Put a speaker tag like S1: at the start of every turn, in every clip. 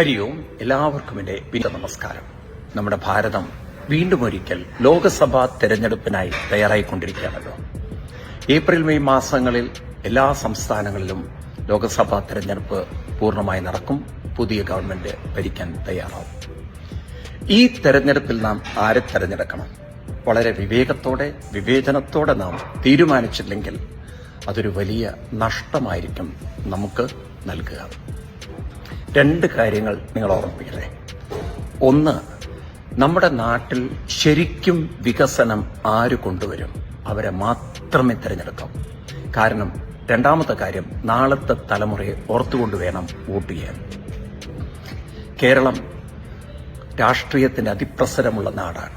S1: ഹരി ഓം എല്ലാവർക്കും എന്റെ വിനീത നമസ്കാരം. നമ്മുടെ ഭാരതം വീണ്ടും ഒരിക്കൽ ലോകസഭാ തെരഞ്ഞെടുപ്പിനായി തയ്യാറായിക്കൊണ്ടിരിക്കുകയാണല്ലോ. ഏപ്രിൽ മെയ് മാസങ്ങളിൽ എല്ലാ സംസ്ഥാനങ്ങളിലും ലോകസഭാ തെരഞ്ഞെടുപ്പ് പൂർണമായി നടക്കും. പുതിയ ഗവൺമെന്റ് ഭരിക്കാൻ തയ്യാറാവും. ഈ തെരഞ്ഞെടുപ്പിൽ നാം ആരെ തെരഞ്ഞെടുക്കണം? വളരെ വിവേകത്തോടെ വിവേചനത്തോടെ നാം തീരുമാനിച്ചില്ലെങ്കിൽ അതൊരു വലിയ നഷ്ടമായിരിക്കും നമുക്ക് നൽകുക. രണ്ട് കാര്യങ്ങൾ നിങ്ങൾ ഓർമ്മിപ്പിക്കട്ടെ. ഒന്ന് നമ്മുടെ നാട്ടിൽ ശരിക്കും വികസനം ആര് കൊണ്ടുവരും? അവരെ മാത്രമേ തിരഞ്ഞെടുക്കാം. കാരണം രണ്ടാമത്തെ കാര്യം നാളത്തെ തലമുറയെ ഓർത്തുകൊണ്ട് വേണം വോട്ട് ചെയ്യാൻ. കേരളം രാഷ്ട്രീയത്തിന്റെ അതിപ്രസരമുള്ള നാടാണ്.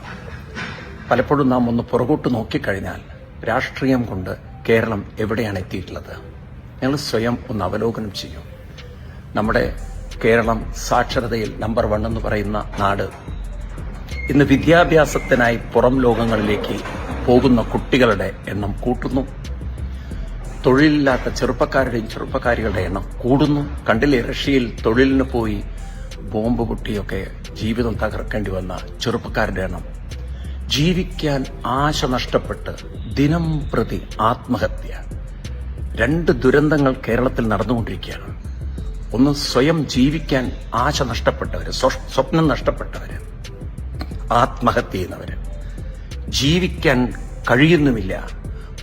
S1: പലപ്പോഴും നാം ഒന്ന് പുറകോട്ട് നോക്കിക്കഴിഞ്ഞാൽ രാഷ്ട്രീയം കൊണ്ട് കേരളം എവിടെയാണ് എത്തിയിട്ടുള്ളത്? ഞങ്ങൾ സ്വയം ഒന്ന് അവലോകനം ചെയ്യും. നമ്മുടെ കേരളം സാക്ഷരതയിൽ നമ്പർ വൺ എന്ന് പറയുന്ന നാട്. ഇന്ന് വിദ്യാഭ്യാസത്തിനായി പുറം ലോകങ്ങളിലേക്ക് പോകുന്ന കുട്ടികളുടെ എണ്ണം കൂട്ടുന്നു. തൊഴിലില്ലാത്ത ചെറുപ്പക്കാരുടെയും ചെറുപ്പക്കാരികളുടെ എണ്ണം കൂടുന്നു. കണ്ടില്ലേ റഷ്യയിൽ തൊഴിലിന് പോയി ബോംബ് പൊട്ടിയൊക്കെ ജീവിതം തകർക്കേണ്ടി വന്ന ചെറുപ്പക്കാരുടെ എണ്ണം. ജീവിക്കാൻ ആശ നഷ്ടപ്പെട്ട് ദിനം പ്രതി ആത്മഹത്യ. രണ്ട് ദുരന്തങ്ങൾ കേരളത്തിൽ നടന്നുകൊണ്ടിരിക്കുകയാണ്. ഒന്ന് സ്വയം ജീവിക്കാൻ ആശ നഷ്ടപ്പെട്ടവര് സ്വപ്നം നഷ്ടപ്പെട്ടവര് ആത്മഹത്യ ചെയ്യുന്നവര്. ജീവിക്കാൻ കഴിയുന്നുമില്ല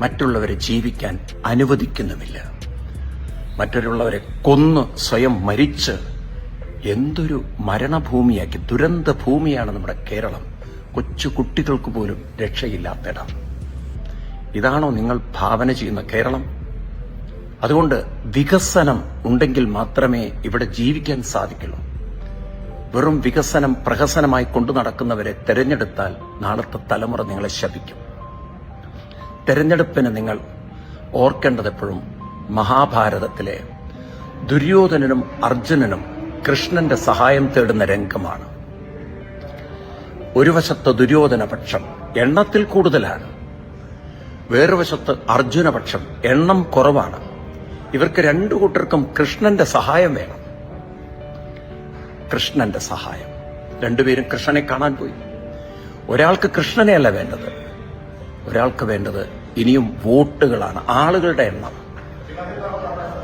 S1: മറ്റുള്ളവരെ ജീവിക്കാൻ അനുവദിക്കുന്നുമില്ല. മറ്റുള്ളവരെ കൊന്ന് സ്വയം മരിച്ച് എന്തൊരു മരണഭൂമിയാക്കി ദുരന്ത ഭൂമിയാണ് നമ്മുടെ കേരളം. കൊച്ചു കുട്ടികൾക്ക് പോലും രക്ഷയില്ലാത്തിടം ഇതാണോ നിങ്ങൾ ഭാവന ചെയ്യുന്ന കേരളം? അതുകൊണ്ട് വികസനം ഉണ്ടെങ്കിൽ മാത്രമേ ഇവിടെ ജീവിക്കാൻ സാധിക്കുള്ളൂ. വെറും വികസനം പ്രഹസനമായി കൊണ്ടു നടക്കുന്നവരെ തെരഞ്ഞെടുത്താൽ നാളത്തെ തലമുറ നിങ്ങളെ ശപിക്കും. തെരഞ്ഞെടുപ്പിന് നിങ്ങൾ ഓർക്കേണ്ടത് എപ്പോഴും മഹാഭാരതത്തിലെ ദുര്യോധനനും അർജുനനും കൃഷ്ണന്റെ സഹായം തേടുന്ന രംഗമാണ്. ഒരു വശത്ത് ദുര്യോധന പക്ഷം എണ്ണത്തിൽ കൂടുതലാണ്. വേറൊരു വശത്ത് അർജുനപക്ഷം എണ്ണം കുറവാണ്. ഇവർക്ക് രണ്ടു കൂട്ടർക്കും കൃഷ്ണന്റെ സഹായം വേണം. കൃഷ്ണന്റെ സഹായം. രണ്ടുപേരും കൃഷ്ണനെ കാണാൻ പോയി. ഒരാൾക്ക് കൃഷ്ണനെയല്ല വേണ്ടത്. ഒരാൾക്ക് വേണ്ടത് ഇനിയും വോട്ടുകളാണ് ആളുകളുടെ എണ്ണം.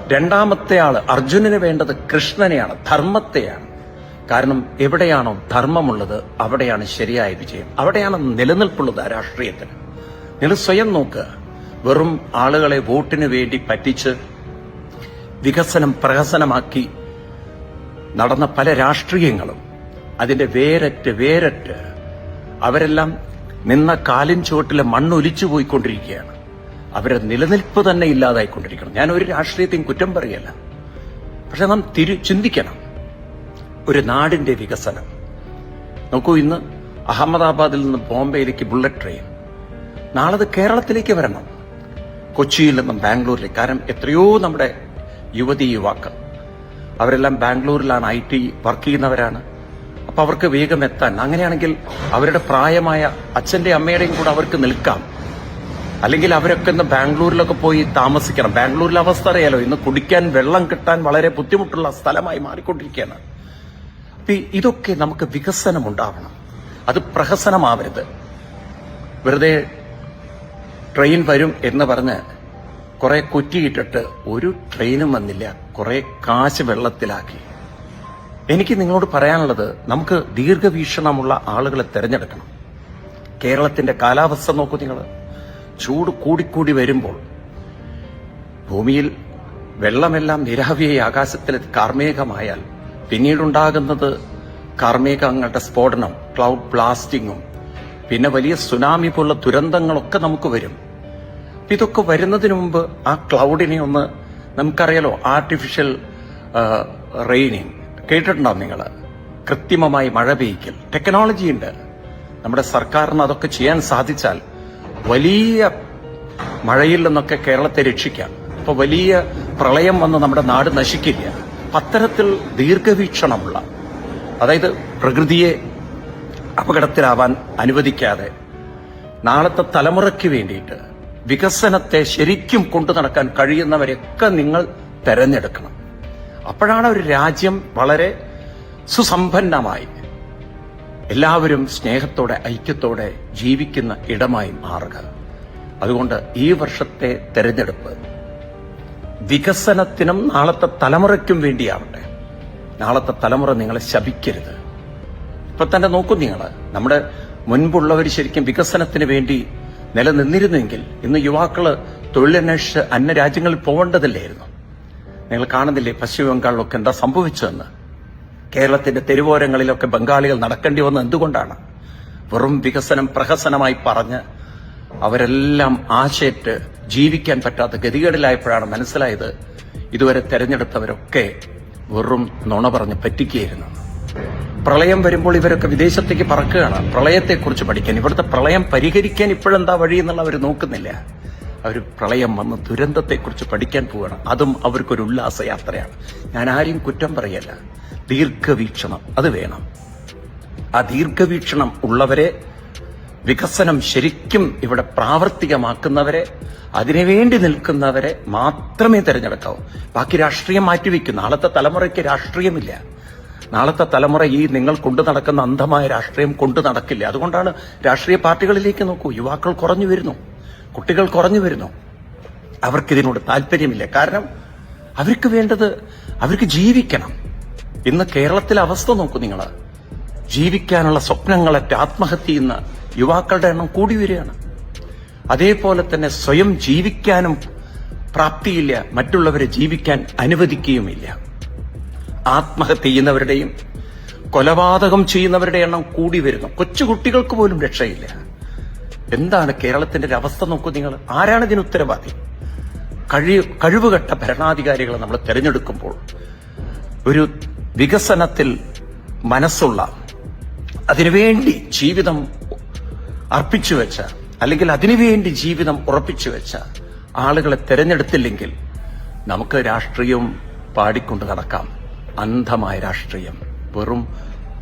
S1: രണ്ടാമത്തെ ആൾ അർജുനന് വേണ്ടത് കൃഷ്ണനെയാണ് ധർമ്മത്തെയാണ്. കാരണം എവിടെയാണോ ധർമ്മമുള്ളത് അവിടെയാണ് ശരിയായ വിജയം. അവിടെയാണ് നിലനിൽപ്പുള്ളത് രാഷ്ട്രീയത്തിന്. നിങ്ങൾ സ്വയം നോക്കുക വെറും ആളുകളെ വോട്ടിന് വേണ്ടി പറ്റിച്ച് വികസനം പ്രഹസനമാക്കി നടന്ന പല രാഷ്ട്രീയങ്ങളും അതിന്റെ വേരറ്റ് വേരറ്റ് അവരെല്ലാം നിന്ന കാലിൻ ചുവട്ടിലെ മണ്ണൊലിച്ചു പോയിക്കൊണ്ടിരിക്കുകയാണ്. അവരുടെ നിലനിൽപ്പ് തന്നെ ഇല്ലാതായിക്കൊണ്ടിരിക്കണം. ഞാൻ ഒരു രാഷ്ട്രീയത്തെയും കുറ്റം പറയല്ല. പക്ഷെ നാം തിരി ചിന്തിക്കണം. ഒരു നാടിന്റെ വികസനം. നോക്കൂ ഇന്ന് അഹമ്മദാബാദിൽ നിന്ന് ബോംബെയിലേക്ക് ബുള്ളറ്റ് ട്രെയിൻ. നാളെ അത് കേരളത്തിലേക്ക് വരണം. കൊച്ചിയിൽ നിന്നും ബാംഗ്ലൂരിലേക്ക്. കാരണം എത്രയോ നമ്മുടെ യുവതി യുവാക്കൾ. അവരെല്ലാം ബാംഗ്ലൂരിലാണ് ഐ ടി വർക്ക് ചെയ്യുന്നവരാണ്. അപ്പൊ അവർക്ക് വേഗം എത്താൻ. അങ്ങനെയാണെങ്കിൽ അവരുടെ പ്രായമായ അച്ഛന്റെ അമ്മയുടെയും കൂടെ അവർക്ക് നിൽക്കാം. അല്ലെങ്കിൽ അവരൊക്കെ ഇന്ന് ബാംഗ്ലൂരിലൊക്കെ പോയി താമസിക്കണം. ബാംഗ്ലൂരിലെ അവസ്ഥ അറിയാലോ. ഇന്ന് കുടിക്കാൻ വെള്ളം കിട്ടാൻ വളരെ ബുദ്ധിമുട്ടുള്ള സ്ഥലമായി മാറിക്കൊണ്ടിരിക്കുകയാണ്. അപ്പൊ ഇതൊക്കെ നമുക്ക് വികസനം ഉണ്ടാവണം. അത് പ്രഹസനമാവരുത്. വെറുതെ ട്രെയിൻ വരും എന്ന് പറഞ്ഞ് കുറെ കുറ്റിയിട്ടിട്ട് ഒരു ട്രെയിനും വന്നില്ല. കുറെ കാശ് വെള്ളത്തിലാക്കി. എനിക്ക് നിങ്ങളോട് പറയാനുള്ളത് നമുക്ക് ദീർഘവീക്ഷണമുള്ള ആളുകളെ തെരഞ്ഞെടുക്കണം. കേരളത്തിന്റെ കാലാവസ്ഥ നോക്കൂ നിങ്ങൾ. ചൂട് കൂടിക്കൂടി വരുമ്പോൾ ഭൂമിയിൽ വെള്ളമെല്ലാം നിരാവിയായി ആകാശത്തിൽ കാർമേഘമായാൽ പിന്നീടുണ്ടാകുന്നത് കാർമേഘങ്ങളുടെ സ്ഫോടനം ക്ലൗഡ് ബ്ലാസ്റ്റിങ്ങും പിന്നെ വലിയ സുനാമി പോലുള്ള ദുരന്തങ്ങളൊക്കെ നമുക്ക് വരും. ഇതൊക്കെ വരുന്നതിന് മുമ്പ് ആ ക്ലൗഡിനെ ഒന്ന് നമുക്കറിയാലോ ആർട്ടിഫിഷ്യൽ റെയിനിങ് കേട്ടിട്ടുണ്ടോ നിങ്ങൾ? കൃത്രിമമായി മഴ പെയ്ക്കൽ ടെക്നോളജി ഉണ്ട്. നമ്മുടെ സർക്കാരിന് അതൊക്കെ ചെയ്യാൻ സാധിച്ചാൽ വലിയ മഴയിൽ നിന്നൊക്കെ കേരളത്തെ രക്ഷിക്കാം. അപ്പൊ വലിയ പ്രളയം വന്ന് നമ്മുടെ നാട് നശിക്കില്ല. അത്തരത്തിൽ ദീർഘവീക്ഷണമുള്ള അതായത് പ്രകൃതിയെ അപകടത്തിലാവാൻ അനുവദിക്കാതെ നാളത്തെ തലമുറയ്ക്ക് വേണ്ടിയിട്ട് വികസനത്തെ ശരിക്കും കൊണ്ടു നടക്കാൻ കഴിയുന്നവരെയൊക്കെ നിങ്ങൾ തെരഞ്ഞെടുക്കണം. അപ്പോഴാണ് ഒരു രാജ്യം വളരെ സുസമ്പന്നമായി എല്ലാവരും സ്നേഹത്തോടെ ഐക്യത്തോടെ ജീവിക്കുന്ന ഇടമായി മാറുക. അതുകൊണ്ട് ഈ വർഷത്തെ തെരഞ്ഞെടുപ്പ് വികസനത്തിനും നാളത്തെ തലമുറയ്ക്കും വേണ്ടിയാവട്ടെ. നാളത്തെ തലമുറ നിങ്ങളെ ശപിക്കരുത്. ഇപ്പൊ തന്നെ നോക്കും നിങ്ങൾ. നമ്മുടെ മുൻപുള്ളവർ ശരിക്കും വികസനത്തിന് വേണ്ടി നിലനിന്നിരുന്നെങ്കിൽ ഇന്ന് യുവാക്കൾ തൊഴിലന്വേഷിച്ച് അന്യ രാജ്യങ്ങളിൽ പോകേണ്ടതില്ലായിരുന്നു. നിങ്ങൾ കാണുന്നില്ലേ പശ്ചിമ ബംഗാളിലൊക്കെ എന്താ സംഭവിച്ചതെന്ന്? കേരളത്തിന്റെ തെരുവോരങ്ങളിലൊക്കെ ബംഗാളികൾ നടക്കേണ്ടി വന്നത് എന്തുകൊണ്ടാണ്? വെറും വികസനം പ്രഹസനമായി പറഞ്ഞ് അവരെല്ലാം ആശയറ്റ് ജീവിക്കാൻ പറ്റാത്ത ഗതികേടിലായപ്പോഴാണ് മനസ്സിലായത് ഇതുവരെ തെരഞ്ഞെടുത്തവരൊക്കെ വെറും നുണ പറഞ്ഞ് പറ്റിക്കുകയായിരുന്നു. പ്രളയം വരുമ്പോൾ ഇവരൊക്കെ വിദേശത്തേക്ക് പറക്കുകയാണ്. പ്രളയത്തെക്കുറിച്ച് പഠിക്കാൻ. ഇവിടുത്തെ പ്രളയം പരിഹരിക്കാൻ ഇപ്പോഴെന്താ വഴി എന്നുള്ള അവർ നോക്കുന്നില്ല. അവർ പ്രളയം വന്ന് ദുരന്തത്തെക്കുറിച്ച് പഠിക്കാൻ പോവുകയാണ്. അതും അവർക്കൊരു ഉല്ലാസയാത്രയാണ്. ഞാൻ ആരെയും കുറ്റം പറയല്ല. ദീർഘവീക്ഷണം അത് വേണം. ആ ദീർഘവീക്ഷണം ഉള്ളവരെ വികസനം ശരിക്കും ഇവിടെ പ്രാവർത്തികമാക്കുന്നവരെ അതിനുവേണ്ടി നിൽക്കുന്നവരെ മാത്രമേ തിരഞ്ഞെടുക്കാവൂ. ബാക്കി രാഷ്ട്രീയം മാറ്റിവെക്കും. നാളത്തെ തലമുറയ്ക്ക് രാഷ്ട്രീയമില്ല. നാളത്തെ തലമുറ ഈ നിങ്ങൾ കൊണ്ടു നടക്കുന്ന അന്ധമായ രാഷ്ട്രീയം കൊണ്ടു നടക്കില്ല? അതുകൊണ്ടാണ് രാഷ്ട്രീയ പാർട്ടികളിലേക്ക് നോക്കൂ. യുവാക്കൾ കുറഞ്ഞു വരുന്നു. കുട്ടികൾ കുറഞ്ഞു വരുന്നു. അവർക്കിതിനോട് താല്പര്യമില്ല. കാരണം അവർക്ക് വേണ്ടത് അവർക്ക് ജീവിക്കണം. ഇന്ന് കേരളത്തിലെ അവസ്ഥ നോക്കൂ നിങ്ങൾ. ജീവിക്കാനുള്ള സ്വപ്നങ്ങളൊക്കെ ആത്മഹത്യ ചെയ്യുന്ന യുവാക്കളുടെ എണ്ണം കൂടി വരികയാണ്. അതേപോലെ തന്നെ സ്വയം ജീവിക്കാനും പ്രാപ്തിയില്ല. മറ്റുള്ളവരെ ജീവിക്കാൻ അനുവദിക്കുകയുമില്ല. ആത്മഹത്യ ചെയ്യുന്നവരുടെയും കൊലപാതകം ചെയ്യുന്നവരുടെ എണ്ണം കൂടി വരുന്നു. കൊച്ചുകുട്ടികൾക്ക് പോലും രക്ഷയില്ല. എന്താണ് കേരളത്തിന്റെ ഒരു അവസ്ഥ നോക്കൂ നിങ്ങൾ. ആരാണ് ഇതിന് ഉത്തരവാദി? കഴി കഴിവുകെട്ട ഭരണാധികാരികളെ നമ്മൾ തിരഞ്ഞെടുക്കുമ്പോൾ ഒരു വികസനത്തിൽ മനസ്സുള്ള അതിനുവേണ്ടി ജീവിതം അർപ്പിച്ചു വെച്ച അല്ലെങ്കിൽ അതിനുവേണ്ടി ജീവിതം ഉറപ്പിച്ചു വെച്ച ആളുകളെ തിരഞ്ഞെടുത്തില്ലെങ്കിൽ നമുക്ക് രാഷ്ട്രീയവും പാടിക്കൊണ്ട് നടക്കാം. അന്ധമായ രാഷ്ട്രീയം വെറും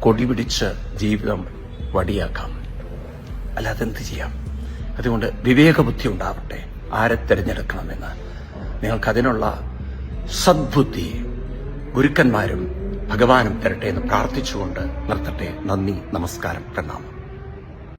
S1: കൊടിപിടിച്ച് ജീവിതം വടിയാക്കാം. അല്ലാതെ എന്ത് ചെയ്യാം? അതുകൊണ്ട് വിവേകബുദ്ധി ഉണ്ടാവട്ടെ. ആരെ തിരഞ്ഞെടുക്കണമെന്ന്. നിങ്ങൾക്കതിനുള്ള സദ്ബുദ്ധി ഗുരുക്കന്മാരും ഭഗവാനും തരട്ടെ എന്ന് പ്രാർത്ഥിച്ചുകൊണ്ട് നിർത്തട്ടെ. നന്ദി നമസ്കാരം പ്രണാമം.